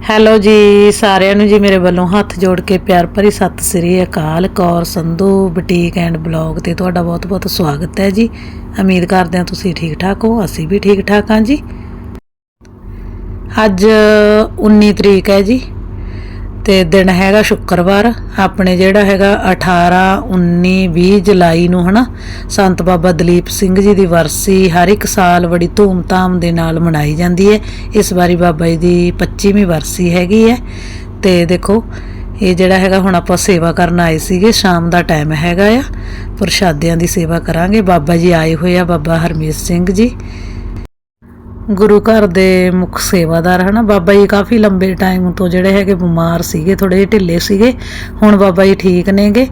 Hello ਜੀ, ਸਾਰਿਆਂ ਨੂੰ ਜੀ ਮੇਰੇ ਵੱਲੋਂ ਹੱਥ ਜੋੜ ਕੇ ਪਿਆਰ ਭਰੀ ਸਤਿ ਸ੍ਰੀ ਅਕਾਲ। Kaur Sandhu, boutique and blog ਤੇ ਤੁਹਾਡਾ ਬਹੁਤ-ਬਹੁਤ ਸਵਾਗਤ ਹੈ ਜੀ। ਉਮੀਦ ਕਰਦੇ ਹਾਂ ਤੁਸੀਂ ਠੀਕ ਠਾਕ ਹੋ, ਅਸੀਂ ਵੀ ਠੀਕ ਠਾਕ ਹਾਂ ਜੀ। ਅੱਜ 19 ਤਰੀਕ ਹੈ ਜੀ। ਤੇ ਦਿਨ ਹੈਗਾ ਸ਼ੁੱਕਰਵਾਰ, ਆਪਣੇ ਜਿਹੜਾ ਹੈਗਾ 18 19 20 ਜੁਲਾਈ ਨੂੰ ਹਨਾ, ਸੰਤ ਬਾਬਾ ਦਲੀਪ ਸਿੰਘ ਜੀ ਦੀ ਵਰਸੀ ਹਰ ਇੱਕ ਸਾਲ ਬੜੀ ਧੂਮ-ਧਾਮ ਦੇ ਨਾਲ ਮਨਾਈ ਜਾਂਦੀ ਹੈ। ਇਸ ਵਾਰੀ ਬਾਬਾ ਜੀ ਦੀ 25ਵੀਂ ਵਰਸੀ ਹੈਗੀ ਹੈ। ਤੇ ਦੇਖੋ, ਇਹ ਜਿਹੜਾ ਹੈਗਾ ਹੁਣ ਆਪਾਂ ਸੇਵਾ ਕਰਨ ਆਏ ਸੀਗੇ, ਸ਼ਾਮ ਦਾ ਟਾਈਮ ਹੈਗਾ ਆ। ਪ੍ਰਸ਼ਾਦਿਆਂ ਦੀ ਸੇਵਾ ਕਰਾਂਗੇ। ਬਾਬਾ ਜੀ ਆਏ ਹੋਏ ਆ, ਬਾਬਾ ਹਰਮੀਤ ਸਿੰਘ ਜੀ। ਗੁਰੂ ਘਰ ਦੇ ਮੁੱਖ ਸੇਵਾਦਾਰ ਹਨਾ? ਬਾਬਾ ਜੀ ਕਾਫੀ ਲੰਬੇ ਟਾਈਮ ਤੋਂ ਜਿਹੜੇ ਹੈਗੇ ਬਿਮਾਰ ਸੀਗੇ ਥੋੜੇ ਜਿਹੇ ਢਿੱਲੇ ਸੀਗੇ। ਹੁਣ ਬਾਬਾ ਜੀ ਠੀਕ ਨੇਗੇ।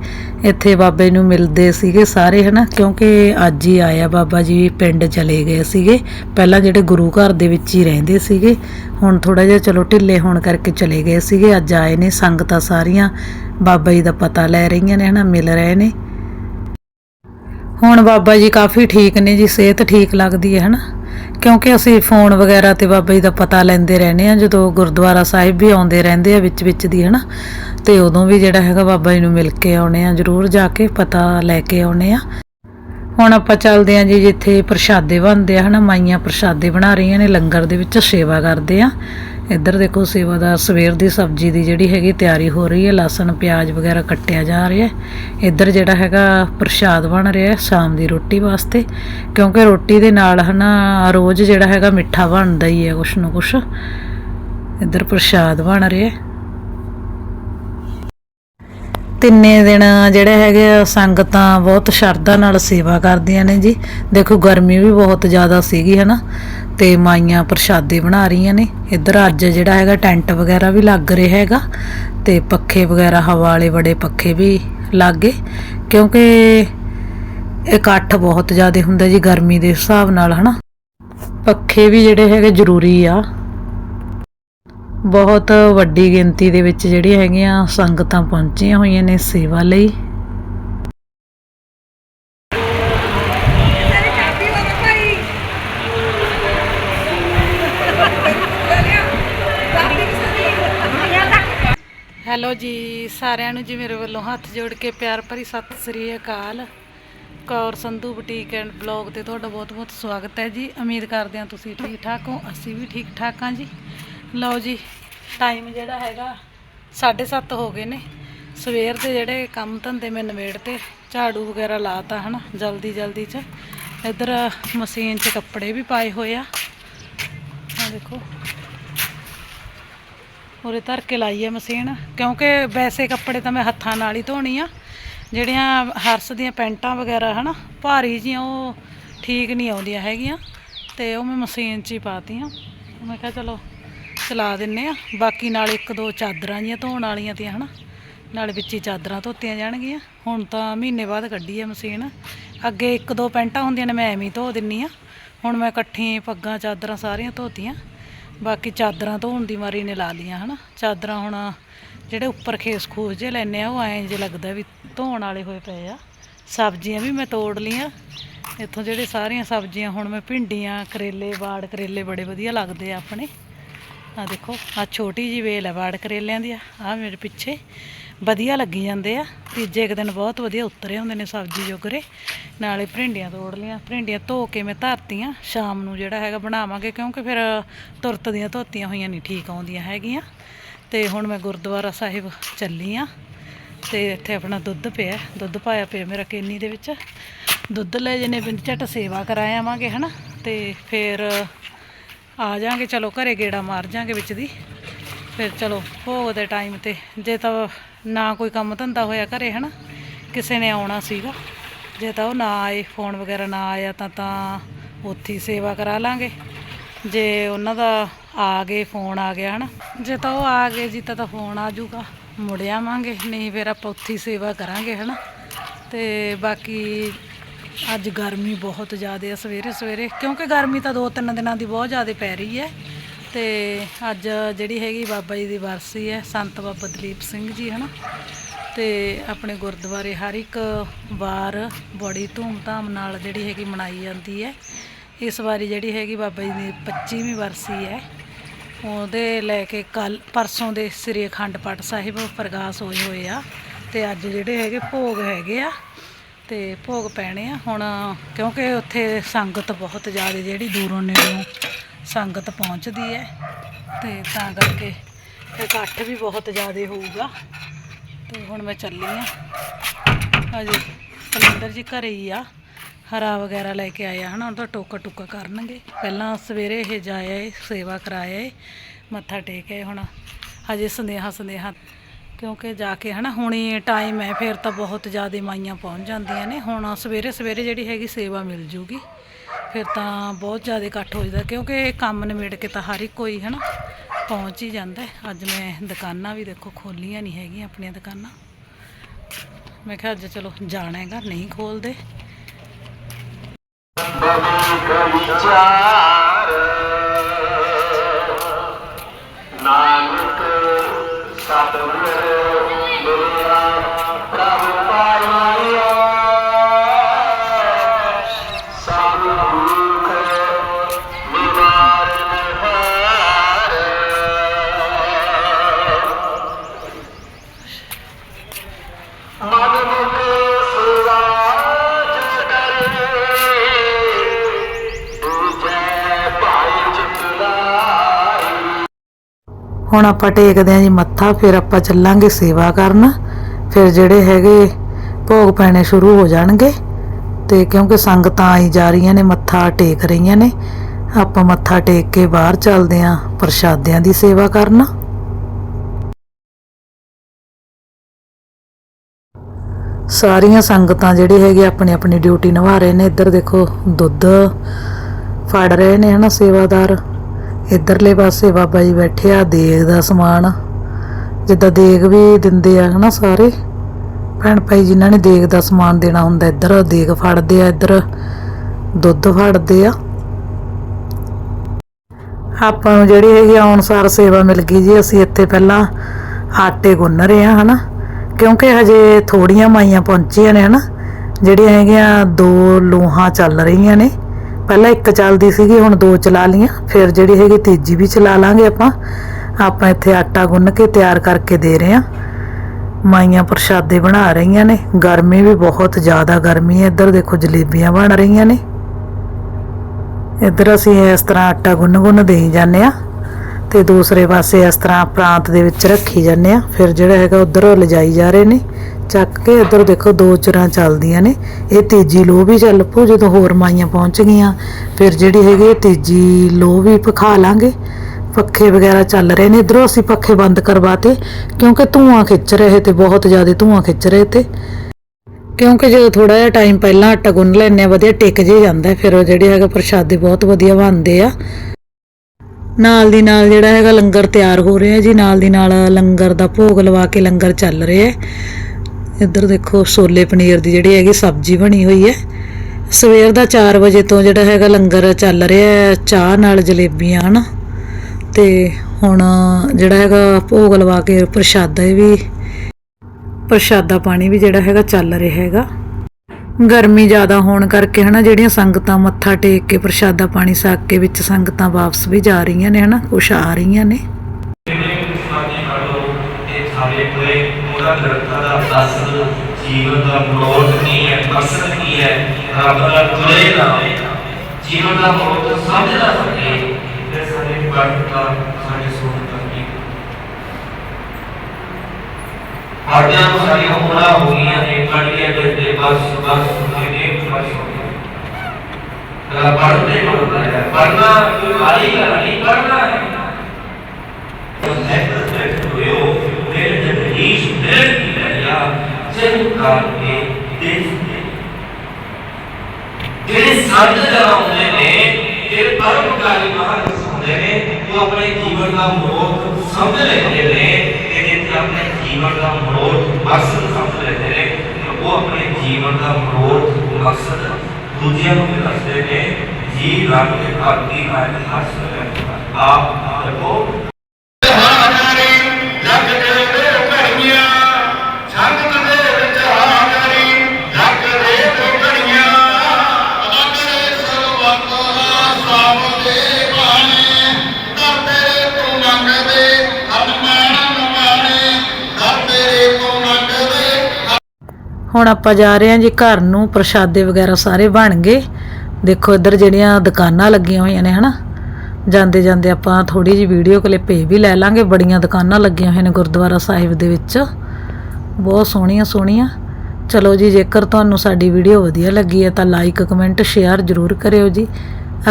ਇੱਥੇ ਬਾਬੇ ਨੂੰ ਮਿਲਦੇ ਸੀਗੇ ਸਾਰੇ ਹਨਾ? ਕਿਉਂਕਿ ਅੱਜ ਹੀ ਆਇਆ ਬਾਬਾ ਜੀ, ਪਿੰਡ ਚਲੇ ਗਏ ਸੀਗੇ। ਪਹਿਲਾਂ ਜਿਹੜੇ ਗੁਰੂ ਘਰ ਦੇ ਵਿੱਚ ਹੀ ਰਹਿੰਦੇ ਸੀਗੇ, ਹੁਣ ਥੋੜਾ ਜਿਹਾ ਚਲੋ ਢਿੱਲੇ ਹੋਣ ਕਰਕੇ ਚਲੇ ਗਏ ਸੀਗੇ। ਅੱਜ ਆਏ ਨੇ, ਸੰਗਤਾਂ ਸਾਰੀਆਂ ਬਾਬਾ ਜੀ ਦਾ ਪਤਾ ਲੈ ਰਹੀਆਂ ਨੇ ਹਨਾ, ਮਿਲ ਰਹੇ ਨੇ। ਹੁਣ ਬਾਬਾ ਜੀ ਕਾਫੀ ਠੀਕ ਨੇ ਜੀ, ਸਿਹਤ ਠੀਕ ਲੱਗਦੀ ਹੈ, ਹਨਾ? ਕਿਉਂਕਿ ਅਸੀਂ ਫੋਨ ਵਗੈਰਾ ਤੇ ਬਾਬਾ ਜੀ ਦਾ ਪਤਾ ਲੈਂਦੇ ਰਹਿੰਦੇ ਆ ਜਦੋਂ ਗੁਰਦੁਆਰਾ ਸਾਹਿਬ ਵੀ ਆਉਂਦੇ ਰਹਿੰਦੇ ਆ ਵਿੱਚ ਵਿੱਚ ਦੀ, ਹਨਾ? ਤੇ ਉਦੋਂ ਵੀ ਜਿਹੜਾ ਹੈਗਾ ਬਾਬਾ ਜੀ ਨੂੰ ਮਿਲ ਕੇ ਆਉਣੇ ਆ ਜ਼ਰੂਰ ਜਾ ਕੇ ਪਤਾ ਲੈ ਕੇ ਆਉਣੇ ਆ ਹੁਣ ਆਪਾਂ ਚੱਲਦੇ ਆਂ ਜੀ, ਜਿੱਥੇ ਪ੍ਰਸ਼ਾਦੇ ਬਣਦੇ ਆ, ਹਨਾ? ਮਾਈਆਂ ਪ੍ਰਸ਼ਾਦੇ ਬਣਾ ਰਹੀਆਂ ਨੇ, ਲੰਗਰ ਦੇ ਵਿੱਚ ਸੇਵਾ ਕਰਦੇ ਆ ਇੱਧਰ ਦੇਖੋ ਸੇਵਾਦਾਰ ਸਵੇਰ ਦੀ ਸਬਜ਼ੀ ਦੀ ਜਿਹੜੀ ਹੈਗੀ ਤਿਆਰੀ ਹੋ ਰਹੀ ਹੈ। ਲਸਣ ਪਿਆਜ਼ ਵਗੈਰਾ ਕੱਟਿਆ ਜਾ ਰਿਹਾ ਹੈ। ਇੱਧਰ ਜਿਹੜਾ ਹੈਗਾ ਪ੍ਰਸ਼ਾਦ ਬਣ ਰਿਹਾ ਹੈ ਸ਼ਾਮ ਦੀ ਰੋਟੀ ਵਾਸਤੇ। ਕਿਉਂਕਿ ਰੋਟੀ ਦੇ ਨਾਲ ਹਨਾ ਰੋਜ਼ ਜਿਹੜਾ ਹੈਗਾ ਮਿੱਠਾ ਬਣਦਾ ਹੀ ਹੈ ਕੁਛ ਨਾ ਕੁਛ। ਇੱਧਰ ਪ੍ਰਸ਼ਾਦ ਬਣ ਰਿਹਾ ਹੈ। ਤਿੰਨੇ ਦਿਨ ਜਿਹੜੇ ਹੈਗੇ ਆ, ਸੰਗਤਾਂ ਬਹੁਤ ਸ਼ਰਧਾ ਨਾਲ ਸੇਵਾ ਕਰਦੀਆਂ ਨੇ ਜੀ। ਦੇਖੋ ਗਰਮੀ ਵੀ ਬਹੁਤ ਜ਼ਿਆਦਾ ਸੀਗੀ ਹਨਾ। ਤੇ ਮਾਈਆਂ ਪ੍ਰਸ਼ਾਦੇ ਬਣਾ ਰਹੀਆਂ ਨੇ। ਇੱਧਰ ਅੱਜ ਜਿਹੜਾ ਹੈਗਾ ਟੈਂਟ ਵਗੈਰਾ ਵੀ ਲੱਗ ਰਿਹਾ ਹੈਗਾ ਤੇ ਪੱਖੇ ਵਗੈਰਾ ਹਵਾ ਵਾਲੇ ਬੜੇ ਪੱਖੇ ਵੀ ਲੱਗੇ, ਕਿਉਂਕਿ ਇਕੱਠ ਬਹੁਤ ਜ਼ਿਆਦਾ ਹੁੰਦਾ ਜੀ ਗਰਮੀ ਦੇ ਹਿਸਾਬ ਨਾਲ, ਹਨਾ। ਪੱਖੇ ਵੀ ਜਿਹੜੇ ਹੈਗੇ ਜ਼ਰੂਰੀ ਆ। ਬਹੁਤ ਵੱਡੀ ਗਿਣਤੀ ਦੇ ਵਿੱਚ ਜਿਹੜੀਆਂ ਹੈਗੀਆਂ ਸੰਗਤਾਂ ਪਹੁੰਚੀਆਂ ਹੋਈਆਂ ਨੇ ਸੇਵਾ ਲਈ। ਹੈਲੋ ਜੀ, ਸਾਰਿਆਂ ਨੂੰ ਜੀ ਮੇਰੇ ਵੱਲੋਂ ਹੱਥ ਜੋੜ ਕੇ ਪਿਆਰ ਭਰੀ ਸਤਿ ਸ੍ਰੀ ਅਕਾਲ। Kaur Sandhu boutique and blog ਤੇ ਤੁਹਾਡਾ ਬਹੁਤ-ਬਹੁਤ ਸਵਾਗਤ ਹੈ ਜੀ। ਉਮੀਦ ਕਰਦੇ ਹਾਂ ਤੁਸੀਂ ਠੀਕ ਠਾਕ ਹੋ, ਅਸੀਂ ਵੀ ਠੀਕ ਠਾਕ ਹਾਂ ਜੀ। ਲਓ ਜੀ ਟਾਈਮ ਜਿਹੜਾ ਹੈਗਾ 7:30 ਹੋ ਗਏ ਨੇ। ਸਵੇਰ ਦੇ ਜਿਹੜੇ ਕੰਮ ਧੰਦੇ ਮੈਂ ਨਵੇੜਤੇ ਝਾੜੂ ਵਗੈਰਾ ਲਾਤਾ ਹਨਾ, ਜਲਦੀ ਜਲਦੀ ਚ। ਇੱਧਰ ਮਸ਼ੀਨ 'ਚ ਕੱਪੜੇ ਵੀ ਪਾਏ ਹੋਏ ਆ। ਆ ਦੇਖੋ। ਉਰੇ ਧਰ ਕੇ ਲਾਈ ਹੈ ਮਸ਼ੀਨ। ਕਿਉਂਕਿ ਵੈਸੇ ਕੱਪੜੇ ਤਾਂ ਮੈਂ ਹੱਥਾਂ ਨਾਲ ਹੀ ਧੋਣੀ ਆ। ਜਿਹੜੀਆਂ ਹਰਸ ਦੀਆਂ ਪੈਂਟਾਂ ਵਗੈਰਾ, ਹਨਾ, ਭਾਰੀ ਜੀਆਂ ਉਹ ਠੀਕ ਨਹੀਂ ਆਉਂਦੀਆਂ ਹੈਗੀਆਂ। ਤੇ ਉਹ ਮੈਂ ਮਸ਼ੀਨ 'ਚ ਹੀ ਪਾਤੀਆਂ। ਮੈਂ ਕਿਹਾ ਚਲੋ, ਚਲਾ ਦਿੰਨੇ ਆ। ਬਾਕੀ ਨਾਲ ਇੱਕ ਦੋ ਚਾਦਰਾਂ ਜੀਆਂ ਧੋਣ ਵਾਲੀਆਂ ਤੀਆਂ, ਹਨਾ। ਨਾਲੇ ਵਿੱਚ ਹੀ ਚਾਦਰਾਂ ਧੋਤੀਆਂ ਜਾਣਗੀਆਂ। ਹੁਣ ਤਾਂ ਮਹੀਨੇ ਬਾਅਦ ਕੱਢੀ ਹੈ ਮਸ਼ੀਨ। ਅੱਗੇ ਇੱਕ ਦੋ ਪੈਂਟਾਂ ਹੁੰਦੀਆਂ ਨੇ, ਮੈਂ ਐਵੇਂ ਧੋ ਦਿੰਨੀ ਆ। ਹੁਣ ਮੈਂ ਇਕੱਠੀ ਪੱਗਾਂ, ਚਾਦਰਾਂ ਸਾਰੀਆਂ ਧੋਤੀਆਂ। ਬਾਕੀ ਚਾਦਰਾਂ ਧੋਣ ਦੀ ਮਾਰੀ ਨੇ ਲਾ ਲੀਆਂ ਹਨਾ? ਚਾਦਰਾਂ ਹੁਣ ਜਿਹੜੇ ਉੱਪਰ ਖੇਸ ਖੂਸ ਜੇ ਲੈਨੇ ਆ, ਉਹ ਐਂ ਜੇ ਲੱਗਦਾ ਵੀ ਧੋਣ ਵਾਲੇ ਹੋਏ ਪਏ ਆ। ਸਬਜ਼ੀਆਂ ਵੀ ਮੈਂ ਤੋੜ ਲੀਆਂ ਇੱਥੋਂ ਜਿਹੜੇ ਸਾਰੀਆਂ ਸਬਜ਼ੀਆਂ ਹੁਣ ਮੈਂ ਭਿੰਡੀਆਂ, ਕਰੇਲੇ ਬਾੜ ਕਰੇਲੇ ਬੜੇ ਵਧੀਆ ਲੱਗਦੇ ਆ ਆਪਣੇ। ਆ ਦੇਖੋ ਆ ਛੋਟੀ ਜੀ ਵੇਲ ਹੈ ਬਾੜ ਕਰੇਲਿਆਂ ਦੀ ਆ ਆਹ ਮੇਰੇ ਪਿੱਛੇ। ਵਧੀਆ ਲੱਗੀ ਜਾਂਦੇ ਆ। ਤੀਜੇ ਇੱਕ ਦਿਨ ਬਹੁਤ ਵਧੀਆ ਉਤਰੇ ਹੁੰਦੇ ਨੇ ਸਬਜ਼ੀ ਜੋਗਰੇ। ਨਾਲੇ ਭਿੰਡੀਆਂ ਤੋੜ ਲੀਆਂ ਭਿੰਡੀਆਂ ਧੋ ਕੇ ਮੈਂ ਧਰਤੀਆਂ। ਸ਼ਾਮ ਨੂੰ ਜਿਹੜਾ ਹੈਗਾ ਬਣਾਵਾਂਗੇ, ਕਿਉਂਕਿ ਫਿਰ ਤੁਰਤ ਦੀਆਂ ਧੋਤੀਆਂ ਹੋਈਆਂ ਨਹੀਂ ਠੀਕ ਆਉਂਦੀਆਂ ਹੈਗੀਆਂ। ਤੇ ਹੁਣ ਮੈਂ ਗੁਰਦੁਆਰਾ ਸਾਹਿਬ ਚੱਲੀ ਆ। ਤੇ ਇੱਥੇ ਆਪਣਾ ਦੁੱਧ ਪਿਆ। ਦੁੱਧ ਪਾਇਆ ਪਿਆ ਮੇਰਾ ਕੇਨੀ ਦੇ ਵਿੱਚ। ਦੁੱਧ ਲੈ ਜਨੇ ਬਿੰਦ ਝਟ ਸੇਵਾ ਕਰਾਏ ਆਵਾਂਗੇ, ਹਨਾ। ਤੇ ਫਿਰ ਆ ਜਾਾਂਗੇ। ਚਲੋ ਘਰੇ ਗੇੜਾ ਮਾਰ ਜਾਾਂਗੇ ਵਿੱਚ ਦੀ। ਫਿਰ ਚਲੋ, ਭੋਗ ਦੇ ਟਾਈਮ ਤੇ। ਜੇ ਤਾਂ ਨਾ ਕੋਈ ਕੰਮ ਧੰਦਾ ਹੋਇਆ ਘਰੇ, ਹਨਾ? ਕਿਸੇ ਨੇ ਆਉਣਾ ਸੀਗਾ। ਜੇ ਤਾਂ ਉਹ ਨਾ ਆਏ ਫੋਨ ਵਗੈਰਾ ਨਾ ਆਇਆ, ਤਾਂ ਤਾਂ ਉੱਥੇ ਹੀ ਸੇਵਾ ਕਰਾ ਲਾਂਗੇ। ਜੇ ਉਹਨਾਂ ਦਾ ਆ ਗਏ ਫੋਨ ਆ ਗਿਆ, ਹਨਾ? ਜੇ ਤਾਂ ਉਹ ਆ ਗਏ ਜੀ, ਤਾਂ ਤਾਂ ਫੋਨ ਆ ਜਾਊਗਾ। ਮੁੜ ਆਵਾਂਗੇ, ਨਹੀਂ ਫਿਰ ਆਪਾਂ ਉੱਥੇ ਹੀ ਸੇਵਾ ਕਰਾਂਗੇ, ਹਨਾ? ਤੇ ਬਾਕੀ ਅੱਜ ਗਰਮੀ ਬਹੁਤ ਜ਼ਿਆਦਾ ਆ ਸਵੇਰੇ ਸਵੇਰੇ ਕਿਉਂਕਿ ਗਰਮੀ ਤਾਂ ਦੋ ਤਿੰਨ ਦਿਨਾਂ ਦੀ ਬਹੁਤ ਜ਼ਿਆਦਾ ਪੈ ਰਹੀ ਹੈ। ਤੇ ਅੱਜ ਜਿਹੜੀ ਹੈਗੀ ਬਾਬਾ ਜੀ ਦੀ ਵਰਸੀ ਹੈ, ਸੰਤ ਬਾਬਾ ਦਲੀਪ ਸਿੰਘ ਜੀ, ਹਨਾ? ਤੇ ਆਪਣੇ ਗੁਰਦੁਆਰੇ ਹਰ ਇੱਕ ਵਾਰ ਬੜੀ ਧੂਮਧਾਮ ਨਾਲ ਜਿਹੜੀ ਹੈਗੀ ਮਨਾਈ ਜਾਂਦੀ ਹੈ। ਇਸ ਵਾਰੀ ਜਿਹੜੀ ਹੈਗੀ ਬਾਬਾ ਜੀ ਦੀ 25ਵੀਂ ਵਰਸੀ ਹੈ। ਉਹਦੇ ਲੈ ਕੇ ਕੱਲ ਪਰਸੋਂ ਦੇ ਸ੍ਰੀ ਅਖੰਡ ਪਾਠ ਸਾਹਿਬ ਪ੍ਰਕਾਸ਼ ਹੋਏ ਹੋਏ ਆ ਤੇ ਅੱਜ ਜਿਹੜੇ ਹੈਗੇ ਭੋਗ ਹੈਗੇ ਆ ਤੇ ਭੋਗ ਪੈਣੇ ਆ। ਹੁਣ ਕਿਉਂਕਿ ਉੱਥੇ ਸੰਗਤ ਬਹੁਤ ਜ਼ਿਆਦਾ ਜਿਹੜੀ ਦੂਰੋਂ ਨੇੜੋਂ ਸੰਗਤ ਪਹੁੰਚਦੀ ਹੈ ਤੇ ਤਾਂ ਕਰਕੇ ਇਕੱਠ ਵੀ ਬਹੁਤ ਜ਼ਿਆਦਾ ਹੋਊਗਾ। ਤੇ ਹੁਣ ਮੈਂ ਚੱਲੀ ਆ ਅਜੇ ਕਲਿੰਦਰ ਜੀ ਘਰੇ ਹੀ ਆ। ਹਰਾ ਵਗੈਰਾ ਲੈ ਕੇ ਆਇਆ ਹਨਾ ਹੁਣ ਤਾਂ ਟੋਕਾ ਟੁੱਕਾ ਕਰਨਗੇ। ਪਹਿਲਾਂ ਸਵੇਰੇ ਇਹ ਜਾਏ ਸੇਵਾ ਕਰਾਏ ਮੱਥਾ ਟੇਕੇ ਹੁਣ। ਹਜੇ ਸੰਦੇਹਾ ਸੰਦੇਹਾ ਕਿਉਂਕਿ ਜਾ ਕੇ ਹਨਾ, ਹੁਣੀ ਟਾਈਮ ਹੈ, ਫਿਰ ਤਾਂ ਬਹੁਤ ਜ਼ਿਆਦਾ ਮਾਈਆਂ ਪਹੁੰਚ ਜਾਂਦੀਆਂ ਨੇ। ਹੁਣ ਸਵੇਰੇ ਸਵੇਰੇ ਜਿਹੜੀ ਹੈਗੀ ਸੇਵਾ ਮਿਲ ਜੂਗੀ। ਫਿਰ ਤਾਂ ਬਹੁਤ ਜ਼ਿਆਦਾ ਇਕੱਠ ਹੋ ਜਾਂਦਾ, ਕਿਉਂਕਿ ਕੰਮ ਨਿਬੇੜ ਕੇ ਤਾਂ ਹਰ ਇੱਕ ਕੋਈ ਹਨਾ ਪਹੁੰਚ ਹੀ ਜਾਂਦਾ ਅੱਜ ਮੈਂ ਦੁਕਾਨਾਂ ਵੀ ਦੇਖੋ ਖੋਲੀਆਂ ਨਹੀਂ ਹੈਗੀਆਂ ਆਪਣੀਆਂ ਦੁਕਾਨਾਂ। ਮੈਂ ਕਿਹਾ ਅੱਜ ਚਲੋ ਜਾਣਾ ਹੈਗਾ, ਨਹੀਂ ਖੋਲਦੇ ਹੁਣ ਆਪਾਂ ਟੇਕਦੇ ਆਂ ਜੀ ਮੱਥਾ, ਫਿਰ ਆਪਾਂ ਚੱਲਾਂਗੇ ਸੇਵਾ ਕਰਨ। ਫਿਰ ਜਿਹੜੇ ਹੈਗੇ ਭੋਗ ਪੈਣੇ ਸ਼ੁਰੂ ਹੋ ਜਾਣਗੇ। ਤੇ ਕਿਉਂਕਿ ਸੰਗਤਾਂ ਆਈ ਜਾ ਰਹੀਆਂ ਨੇ, ਮੱਥਾ ਟੇਕ ਰਹੀਆਂ ਨੇ, ਆਪਾਂ ਮੱਥਾ ਟੇਕ ਕੇ ਬਾਹਰ ਚੱਲਦੇ ਆਂ ਪ੍ਰਸ਼ਾਦਿਆਂ ਦੀ ਸੇਵਾ ਕਰਨ। ਸਾਰੀਆਂ ਸੰਗਤਾਂ ਜਿਹੜੇ ਹੈਗੇ ਆਪਣੀ ਆਪਣੀ ਡਿਊਟੀ ਨਿਭਾ ਰਹੇ ਨੇ। ਇੱਧਰ ਦੇਖੋ ਦੁੱਧ ਫੜ ਰਹੇ ਨੇ ਹਨਾ ਸੇਵਾਦਾਰ। ਇੱਧਰਲੇ ਪਾਸੇ ਬਾਬਾ ਜੀ ਬੈਠੇ ਆ, ਦੇਗ ਦਾ ਸਮਾਨ। ਜਿੱਦਾਂ ਦੇਗ ਵੀ ਦਿੰਦੇ ਆ ਹਨਾ ਸਾਰੇ। ਭੈਣ ਭਾਈ ਜਿਨ੍ਹਾਂ ਨੇ ਦੇਗ ਦਾ ਸਮਾਨ ਦੇਣਾ ਹੁੰਦਾ ਇੱਧਰ, ਦੇਗ ਫੜਦੇ ਆ ਇੱਧਰ, ਦੁੱਧ ਫੜਦੇ ਆ। ਆਪਾਂ ਨੂੰ ਜਿਹੜੀ ਹੈਗੀ ਆ ਅਨੁਸਾਰ ਸੇਵਾ ਮਿਲ ਗਈ ਜੀ, ਅਸੀਂ ਇੱਥੇ ਪਹਿਲਾਂ ਆਟੇ ਗੁੰਨ ਰਹੇ ਆ ਹਨਾ। ਕਿਉਂਕਿ ਹਜੇ ਥੋੜੀਆਂ ਮਾਈਆਂ ਪਹੁੰਚੀਆਂ ਨੇ ਹਨਾ। ਜਿਹੜੀਆਂ ਹੈਗੀਆਂ ਦੋ ਲੋਹਾਂ ਚੱਲ ਰਹੀਆਂ ਨੇ। ਪਹਿਲਾਂ ਇੱਕ ਚੱਲਦੀ ਸੀਗੀ, ਹੁਣ ਦੋ ਚਲਾ ਲਈਆਂ। ਫਿਰ ਜਿਹੜੀ ਹੈਗੀ ਤੀਜੀ ਵੀ ਚਲਾ ਲਾਂਗੇ ਆਪਾਂ। ਆਪਾਂ ਇੱਥੇ ਆਟਾ ਗੁੰਨ ਕੇ ਤਿਆਰ ਕਰਕੇ ਦੇ ਰਹੇ ਆ ਮਾਈਆਂ ਪ੍ਰਸ਼ਾਦੇ ਬਣਾ ਰਹੀਆਂ ਨੇ। ਗਰਮੀ ਵੀ ਬਹੁਤ ਜ਼ਿਆਦਾ ਗਰਮੀ ਹੈ। ਇੱਧਰ ਦੇਖੋ ਜਲੇਬੀਆਂ ਬਣ ਰਹੀਆਂ ਨੇ। ਇੱਧਰ ਅਸੀਂ ਇਸ ਤਰ੍ਹਾਂ ਆਟਾ ਗੁੰਨ ਗੁੰਨ ਦੇਈ ਜਾਂਦੇ ਆ ਤੇ ਦੂਸਰੇ ਪਾਸੇ ਇਸ ਤਰ੍ਹਾਂ ਪ੍ਰਾਂਤ ਦੇ ਵਿੱਚ ਰੱਖੀ ਜਾਂਦੇ ਆ ਫਿਰ ਜਿਹੜਾ ਹੈਗਾ ਉਧਰ ਲਿਜਾਈ ਜਾ ਰਹੇ ਨੇ। ਚੱਕ ਕੇ ਇੱਧਰ ਦੇਖੋ ਦੋ ਚੁਰਾਂ ਚੱਲਦੀਆਂ ਨੇ। ਇਹ ਤੀਜੀ ਲੋ ਵੀ ਚੱਲ ਪੂ ਜਦੋਂ ਹੋਰ ਮਾਈਆਂ ਪਹੁੰਚ ਗਈਆਂ। ਫਿਰ ਜਿਹੜੀ ਹੈਗੀ ਇਹ ਤੀਜੀ ਲੋ ਵੀ ਪਖਾ ਲਾਂਗੇ। ਪੱਖੇ ਵਗੈਰਾ ਚੱਲ ਰਹੇ ਨੇ। ਇਧਰੋਂ ਅਸੀਂ ਪੱਖੇ ਬੰਦ ਕਰਵਾਤੇ, ਕਿਉਂਕਿ ਧੂਆਂ ਖਿੱਚ ਰਹੇ ਤੇ ਬਹੁਤ ਜ਼ਿਆਦਾ ਧੂਆਂ ਖਿੱਚ ਰਹੇ ਤੇ। ਕਿਉਂਕਿ ਜਦੋਂ ਥੋੜਾ ਜਿਹਾ ਟਾਈਮ ਪਹਿਲਾਂ ਆਟਾ ਗੁੰਨ ਲੈਂਦੇ ਆ ਵਧੀਆ ਟਿਕ ਜੇ ਜਾਂਦਾ ਫਿਰ ਉਹ ਜਿਹੜੇ ਹੈਗਾ ਪ੍ਰਸ਼ਾਦੇ ਬਹੁਤ ਵਧੀਆ ਬਣਦੇ ਆ। ਨਾਲ ਦੀ ਨਾਲ ਜਿਹੜਾ ਹੈਗਾ ਲੰਗਰ ਤਿਆਰ ਹੋ ਰਿਹਾ ਜੀ। ਨਾਲ ਦੀ ਨਾਲ ਲੰਗਰ ਦਾ ਭੋਗ ਲਵਾ ਕੇ ਲੰਗਰ ਚੱਲ ਰਿਹਾ ਹੈ। ਇੱਧਰ ਦੇਖੋ ਛੋਲੇ ਪਨੀਰ ਦੀ ਜਿਹੜੀ ਹੈਗੀ ਸਬਜ਼ੀ ਬਣੀ ਹੋਈ ਹੈ। ਸਵੇਰ ਦਾ 4 ਵਜੇ ਤੋਂ ਜਿਹੜਾ ਹੈਗਾ ਲੰਗਰ ਚੱਲ ਰਿਹਾ ਹੈ, ਚਾਹ ਨਾਲ ਜਲੇਬੀਆਂ, ਹਨ। ਤੇ ਹੁਣ ਜਿਹੜਾ ਹੈਗਾ ਭੋਗ ਲਵਾ ਕੇ ਪ੍ਰਸ਼ਾਦਾ ਵੀ, ਪ੍ਰਸ਼ਾਦਾ ਪਾਣੀ ਵੀ ਜਿਹੜਾ ਹੈਗਾ ਚੱਲ ਰਿਹਾ ਹੈਗਾ। ਗਰਮੀ ਜ਼ਿਆਦਾ ਹੋਣ ਕਰਕੇ, ਹਨਾ, ਜਿਹੜੀਆਂ ਸੰਗਤਾਂ ਮੱਥਾ ਟੇਕ ਕੇ ਪ੍ਰਸ਼ਾਦਾ ਪਾਣੀ ਸਾਕ ਕੇ ਵਿੱਚ ਸੰਗਤਾਂ ਵਾਪਸ ਵੀ ਜਾ ਰਹੀਆਂ ਨੇ, ਹਨਾ, ਕੁਛ ਆ ਰਹੀਆਂ ਨੇ ਸਾਡੀ ਕਰੋ ਇਹ ਸਾਰੇ ਕੋਲੇ ਉਹਦਾ ਦਰਖਤਾਂ ਦਾ ਅਸਲ ਜੀਵਨ ਦਾ ਮਨੋਰਥ ਕੀ ਹੈ, ਮਕਸਦ ਕੀ ਹੈ, ਰੱਬ ਦਾ ਤੁਰੇ ਨਾ ਜੀਵਨ ਦਾ ਮਨੋਰਥ ਸਮਝਦਾ ਸਕੇ ਤੇ ਸਾਡੇ ਵਰਤਾ ਸਾਡੇ ਸੋਚ ਦਾ ਕੀ। ਆਦਿਆਂ ਨੂੰ ਸਾਰੀਆਂ ਉਮਰਾਂ ਹੋ ਗਈਆਂ ਨੇ ਪੜ੍ਹੀਏ ਤੇ ਬਸ ਬਸ ਇਹਨੇ ਬਸ ਹੋ ਗਿਆ ਰੱਬ ਪੜ੍ਹਦੇ ਪੜ੍ਹਦਾ ਹੈ। ਪੜ੍ਹਨਾ ਕੋਈ ਖਾਲੀ ਗੱਲ ਨਹੀਂ, ਪੜ੍ਹਨਾ ਹੈ। ਜਿਹੜੇ ਸੰਤ ਜਨ ਹੁੰਦੇ ਨੇ ਜਿਹੜੇ ਪਰਮਕਾਰੀ ਮਹਾਂਪੁਰਸ਼ ਹੁੰਦੇ ਨੇ ਉਹ ਆਪਣੇ ਜੀਵਨ ਦਾ ਮਨੋਰਥ ਸਮਝ ਲੈਂਦੇ ਨੇ ਤੇ ਜਿੱਥੇ ਆਪਣੇ ਜੀਵਨ ਦਾ ਮਨੋਰਥ ਮਕਸਦ ਸਮਝ ਲੈਂਦੇ ਨੇ ਤੇ ਉਹ ਆਪਣੇ ਜੀਵਨ ਦਾ ਮਨੋਰਥ ਮਕਸਦ ਦੂਜਿਆਂ ਨੂੰ ਵੀ ਦੱਸਦੇ ਨੇ ਜੀ ਰੱਬ ਦੇ ਘਰ ਦੀ ਆਇਤ ਹੱਸ ਲੈਂਦਾ ਆਪ ਦੇਖੋ ਹੁਣ ਆਪਾਂ ਜਾ ਰਹੇ ਹਾਂ ਜੀ ਘਰ ਨੂੰ, ਪ੍ਰਸ਼ਾਦੇ ਵਗੈਰਾ ਸਾਰੇ ਬਣ ਗਏ। ਦੇਖੋ ਇੱਧਰ ਜਿਹੜੀਆਂ ਦੁਕਾਨਾਂ ਲੱਗੀਆਂ ਹੋਈਆਂ ਨੇ, ਹਨਾ? ਜਾਂਦੇ ਜਾਂਦੇ ਆਪਾਂ ਥੋੜੀ ਜਿਹੀ ਵੀਡੀਓ ਕਲਿੱਪ ਇਹ ਵੀ ਲੈ ਲਾਂਗੇ। ਬੜੀਆਂ ਦੁਕਾਨਾਂ ਲੱਗੀਆਂ ਹੋਈਆਂ ਨੇ ਗੁਰਦੁਆਰਾ ਸਾਹਿਬ ਦੇ ਵਿੱਚ। ਬਹੁਤ ਸੋਹਣੀਆਂ ਸੋਹਣੀਆਂ। ਚਲੋ ਜੀ, ਜੇਕਰ ਤੁਹਾਨੂੰ ਸਾਡੀ ਵੀਡੀਓ ਵਧੀਆ ਲੱਗੀ ਹੈ ਤਾਂ ਲਾਈਕ ਕਮੈਂਟ ਸ਼ੇਅਰ ਜ਼ਰੂਰ ਕਰਿਓ ਜੀ।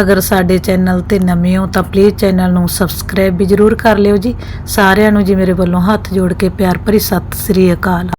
ਅਗਰ ਸਾਡੇ ਚੈਨਲ ਤੇ ਨਵੇਂ ਹੋ ਤਾਂ ਪਲੀਜ਼ ਚੈਨਲ ਨੂੰ ਸਬਸਕ੍ਰਾਈਬ ਵੀ ਜ਼ਰੂਰ ਕਰ ਲਿਓ ਜੀ। ਸਾਰਿਆਂ ਨੂੰ ਜੀ ਮੇਰੇ ਵੱਲੋਂ ਹੱਥ ਜੋੜ ਕੇ ਪਿਆਰ ਭਰੀ ਸਤਿ ਸ੍ਰੀ ਅਕਾਲ।